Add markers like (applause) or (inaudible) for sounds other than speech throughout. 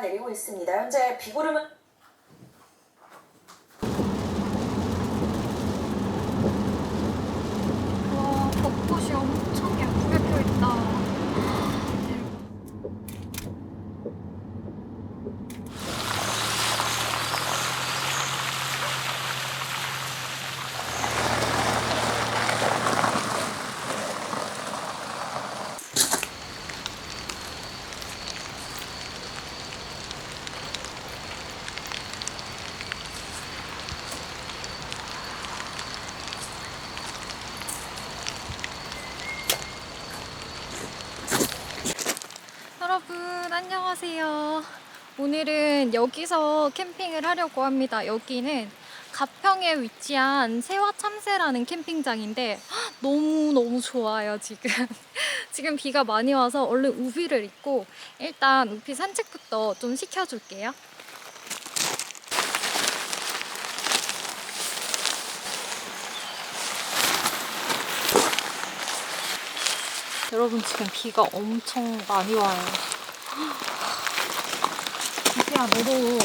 내리고 있습니다. 현재 비구름은 와, 벚꽃이 엄청 예쁘게 펴 있다. 여러분 안녕하세요. 오늘은 여기서 캠핑을 하려고 합니다. 여기는 가평에 위치한 세화 참새라는 캠핑장인데 헉, 너무 너무 좋아요 지금. (laughs) 지금 비가 많이 와서 얼른 우비를 입고 일단 우비 산책부터 좀 시켜줄게요. 여러분 지금 비가 엄청 많이 와요. (gasps) 이제야 너도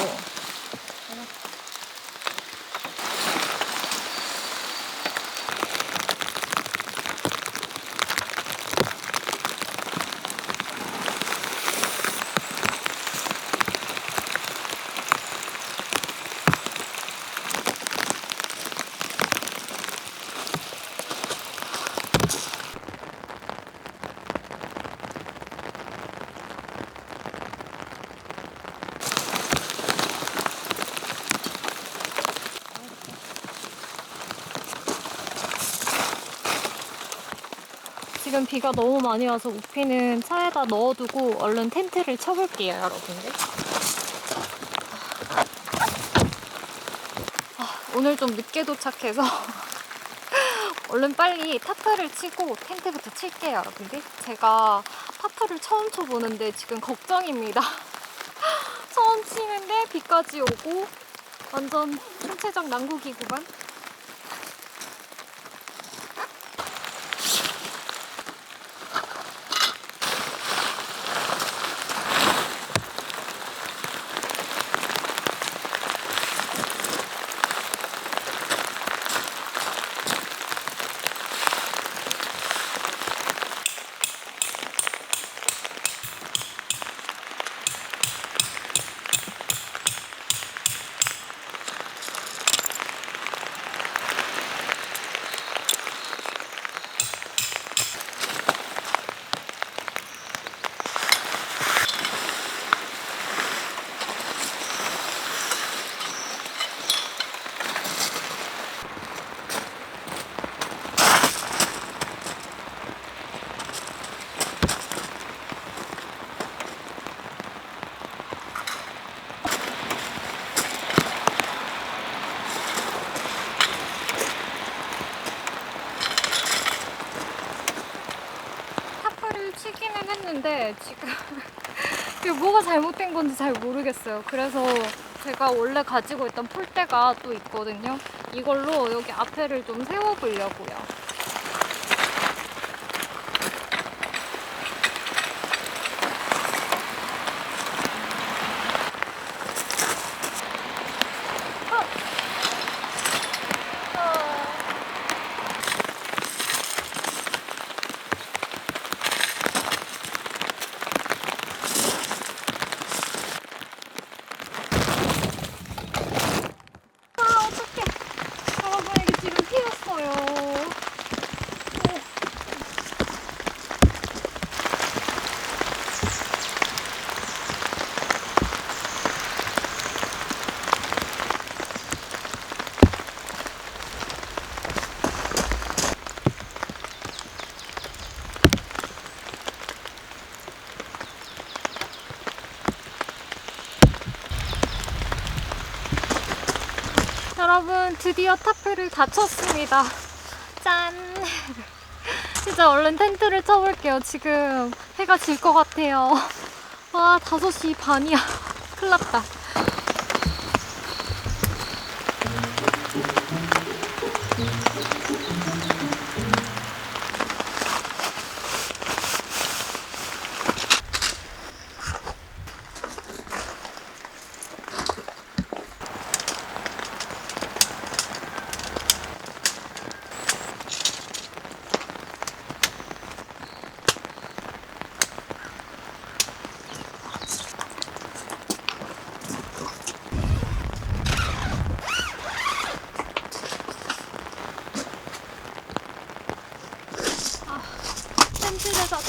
비가 너무 많이 와서 우피는 차에다 넣어두고 얼른 텐트를 쳐볼게요, 여러분들. 아, 오늘 좀 늦게 도착해서 (laughs) 얼른 빨리 타프를 치고 텐트부터 칠게요, 여러분들. 제가 타프를 처음 쳐보는데 지금 걱정입니다. (laughs) 처음 치는데 비까지 오고 완전 신체적 난국이구만. 타프를 치기는 했는데 지금 이게 뭐가 잘못된 건지 잘 모르겠어요. 그래서 제가 원래 가지고 있던 폴대가 또 있거든요. 이걸로 여기 앞에를 좀 세워보려고요. 아 어떡해 여러분에게 지금 피었어요 여러분 드디어 타프를 다 쳤습니다. 짠! (laughs) 진짜 얼른 텐트를 쳐볼게요 지금. 해가 질 것 같아요. 와 5시 반이야. (laughs) 큰일 났다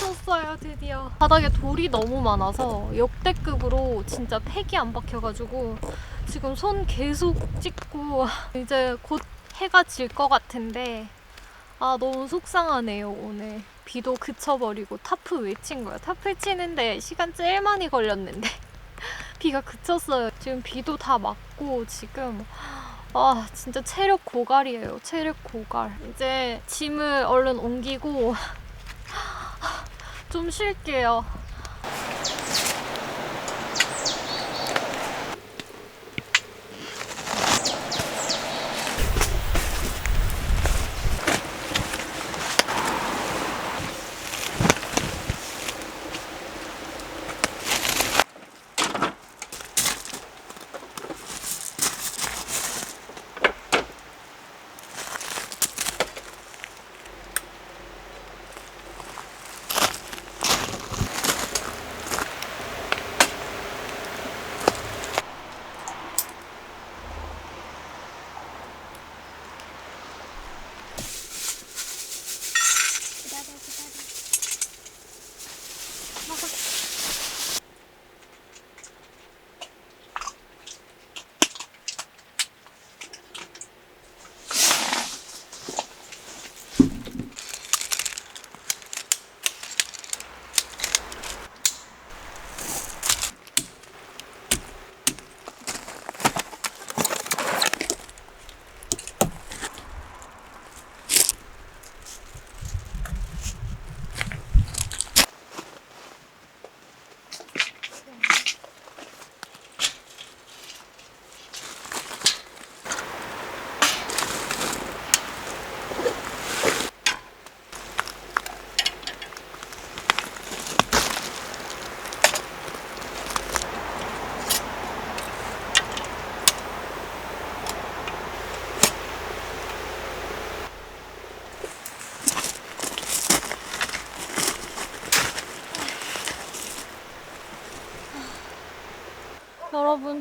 쳤어요 드디어. 바닥에 돌이 너무 많아서 역대급으로 진짜 팩이 안 박혀가지고 지금 손 계속 찍고 (laughs) 이제 곧 해가 질 것 같은데 아 너무 속상하네요 오늘. 비도 그쳐버리고 타프 외친 거야. 타프 치는데 시간 제일 많이 걸렸는데. (laughs) 비가 그쳤어요. 지금 비도 다 맞고 지금 아 진짜 체력 고갈이에요. 체력 고갈. 이제 짐을 얼른 옮기고 좀 쉴게요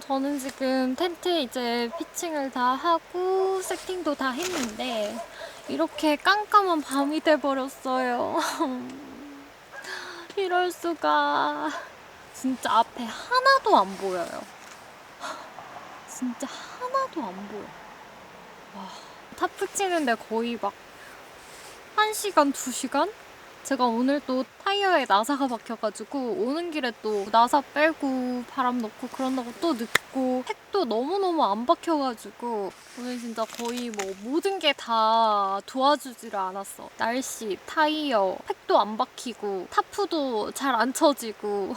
저는 지금 텐트 이제 피칭을 다 하고 세팅도 다 했는데 이렇게 깜깜한 밤이 돼버렸어요. (laughs) 이럴 수가. 진짜 앞에 하나도 안 보여요. 진짜 하나도 안 보여. 와, 타프 치는데 거의 막 1시간, 2시간? 제가 오늘 또 타이어에 나사가 박혀가지고 오는 길에 또 나사 빼고 바람 넣고 그런다고 또 늦고 팩도 너무너무 안 박혀가지고 오늘 진짜 거의 뭐 모든 게 다 도와주지를 않았어. 날씨, 타이어, 팩도 안 박히고 타프도 잘 안 쳐지고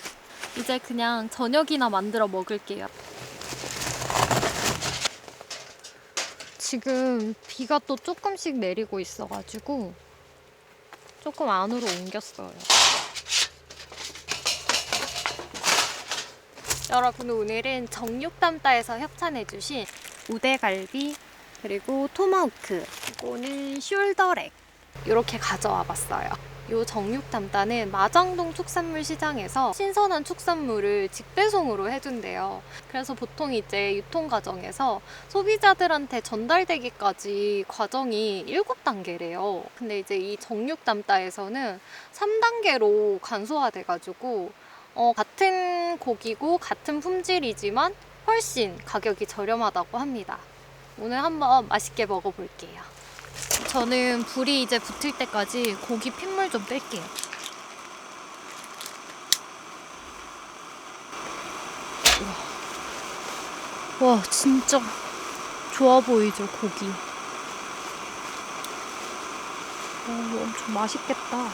(laughs) 이제 그냥 저녁이나 만들어 먹을게요. 지금 비가 또 조금씩 내리고 있어가지고 조금 안으로 옮겼어요. 여러분 오늘은 정육담따에서 협찬해주신 우대갈비 그리고 토마호크 이거는 숄더렉 이렇게 가져와 봤어요. 요 정육담따는 마장동 축산물 시장에서 신선한 축산물을 직배송으로 해준대요. 그래서 보통 이제 유통 과정에서 소비자들한테 전달되기까지 과정이 7단계래요. 근데 이제 이 정육담따에서는 3단계로 간소화돼가지고 어, 같은 고기고 같은 품질이지만 훨씬 가격이 저렴하다고 합니다. 오늘 한번 맛있게 먹어볼게요. 저는 불이 이제 붙을 때까지 고기 핏물 좀 뺄게요. 우와. 와, 진짜 좋아 보이죠, 고기. 오, 엄청 맛있겠다.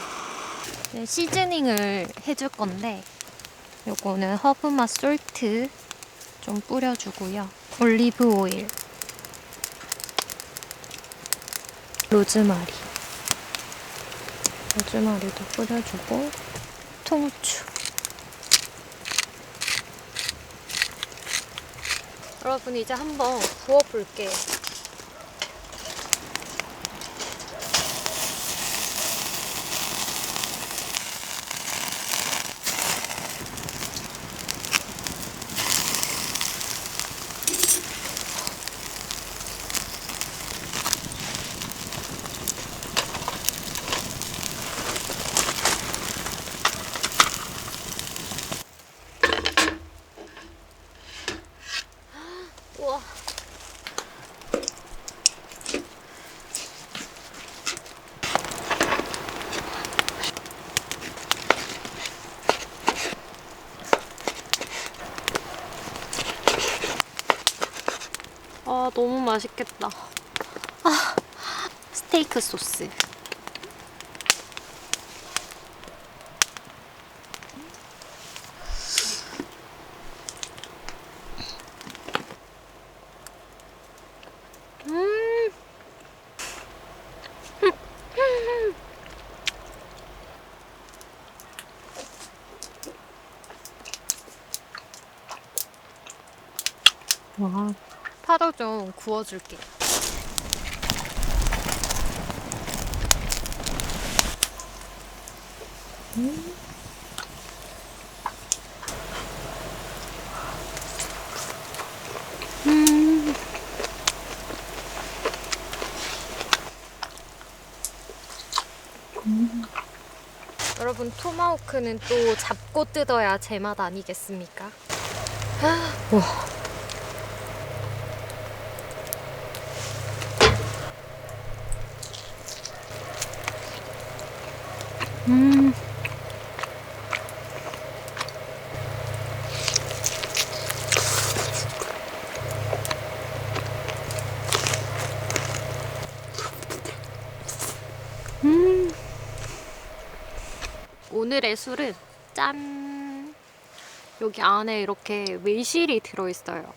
네, 시즈닝을 해줄 건데, 요거는 허브 맛 솔트 좀 뿌려주고요. 올리브 오일. 로즈마리. 로즈마리도 뿌려주고, 통후추. 여러분, 이제 한번 구워볼게요. 맛있겠다. 아, 스테이크 소스. 음. 와. 파도 좀 구워줄게. 음. 여러분 토마호크는 또 잡고 뜯어야 제맛 아니겠습니까? 아, 와. 음. 음. 오늘의 술은 짠. 여기 안에 이렇게 매실이 들어있어요.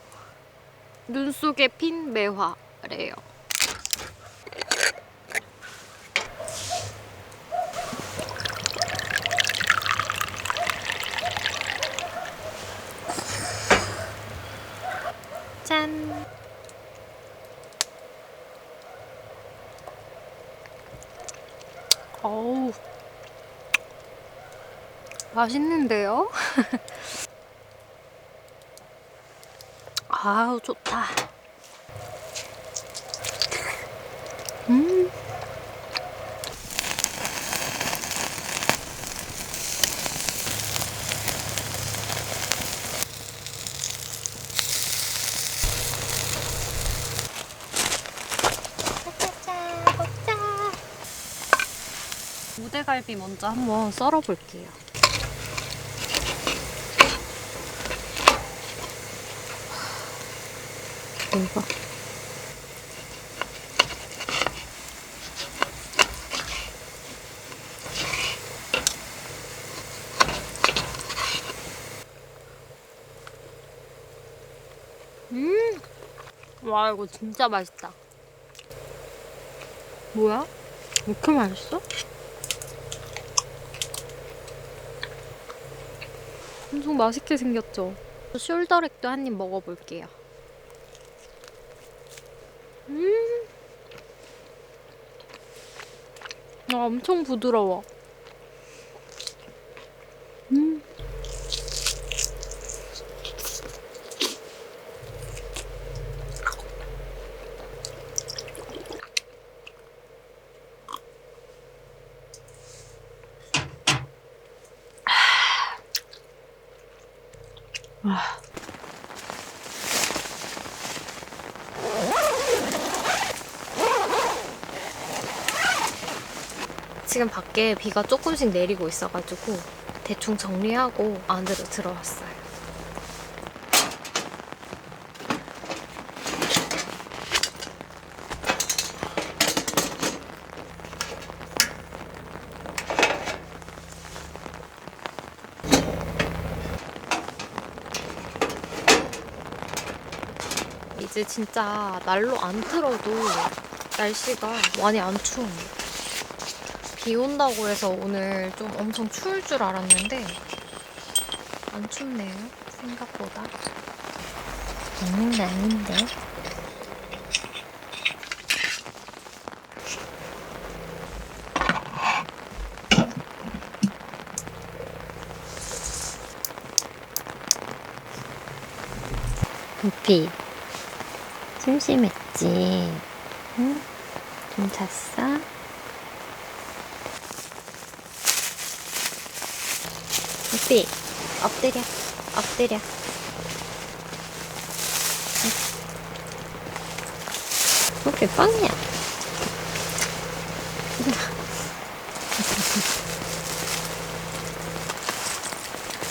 눈 속에 핀 매화래요. 짠. 어우. 맛있는데요? (laughs) 아우, 좋다. 음. 우대갈비 먼저 한번 썰어 볼게요. 대박. 음! 와, 이거 진짜 맛있다. 뭐야? 왜 이렇게 맛있어? 엄청 맛있게 생겼죠? 숄더렉도 한 입 먹어볼게요. 음. 아, 엄청 부드러워. 지금 밖에 비가 조금씩 내리고 있어가지고 대충 정리하고 안으로 들어왔어요. 이제 진짜 날로 안 틀어도 날씨가 많이 안 추워요. 비 온다고 해서 오늘 좀 엄청 추울 줄 알았는데 안 춥네요 생각보다 게 아닌데 루피 심심했지? 응? 좀 잤어? 루피 엎드려. 엎드려. 루피 빵이야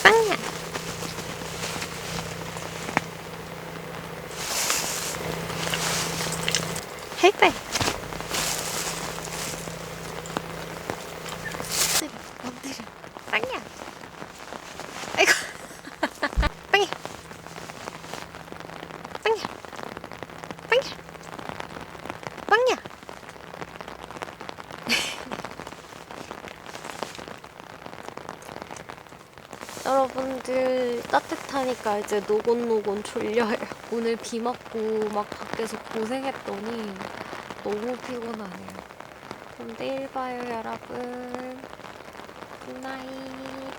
빵이야 하이파이. 엎드려. 빵이야. 아이고. 빵이. 빵이야. 빵이야. 빵이야. (laughs) 여러분들 따뜻하니까 이제 노곤노곤 졸려요. 오늘 비 맞고 막 밖에서 고생했더니 너무 피곤하네요. 그럼 내일 봐요, 여러분. 굿나잇.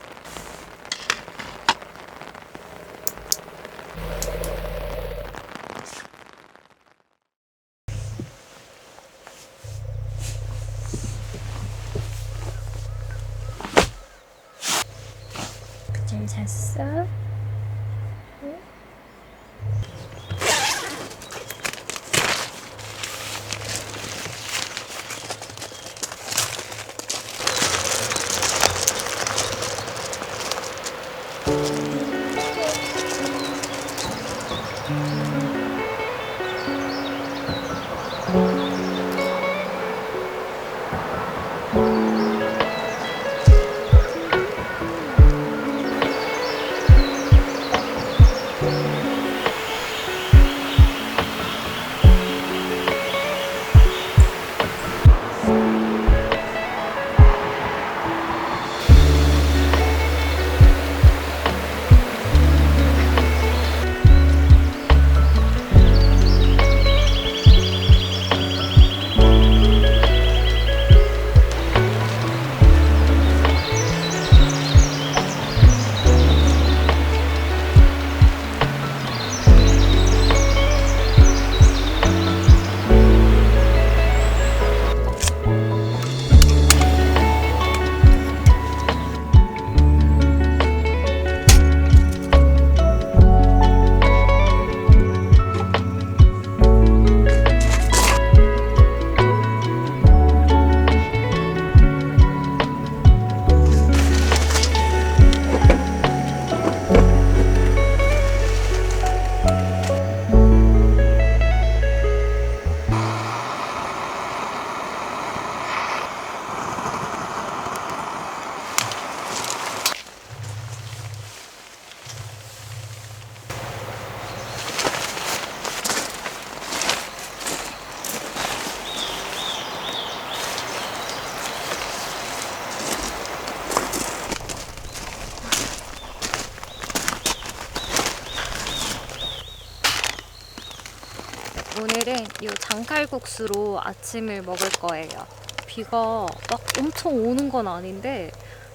이 장칼국수로 아침을 먹을 거예요. 비가 막 엄청 오는 건 아닌데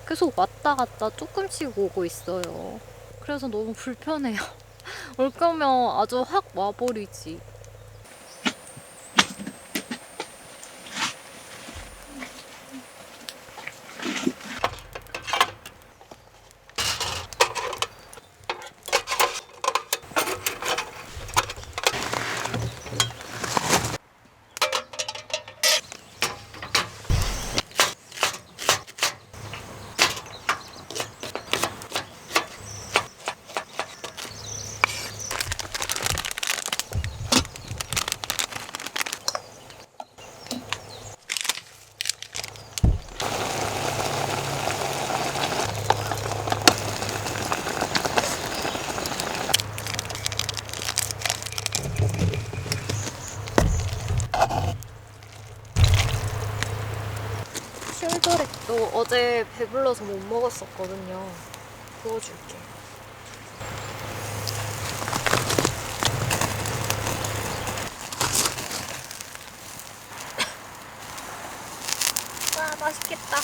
계속 왔다 갔다 조금씩 오고 있어요. 그래서 너무 불편해요. (laughs) 올 거면 아주 확 와버리지. 숄더렉도 어제 배불러서 못 먹었었거든요. 구워줄게. 와, 맛있겠다.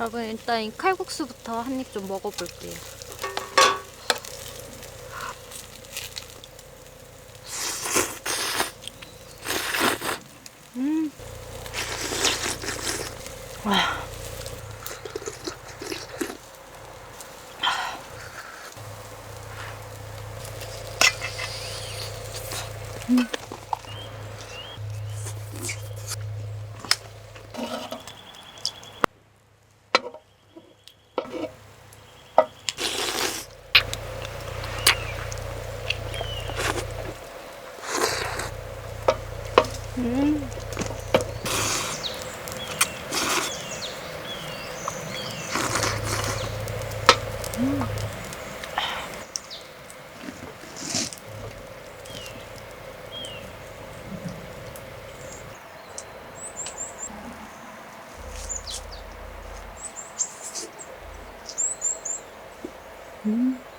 여러분 일단 이 칼국수부터 한 입 좀 먹어볼게요. 嗯。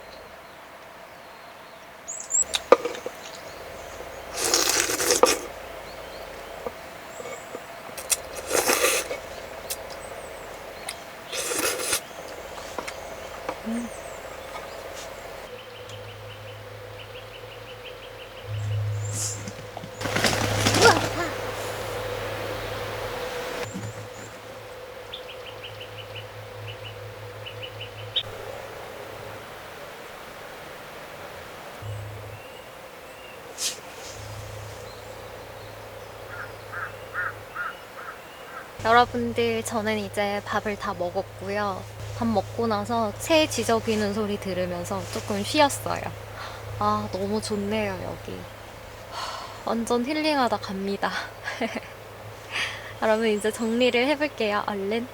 여러분들, 저는 이제 밥을 다 먹었고요. 밥 먹고 나서 새 지저귀는 소리 들으면서 조금 쉬었어요. 아, 너무 좋네요, 여기. 하, 완전 힐링하다 갑니다. (laughs) 여러분, 이제 정리를 해볼게요, 얼른.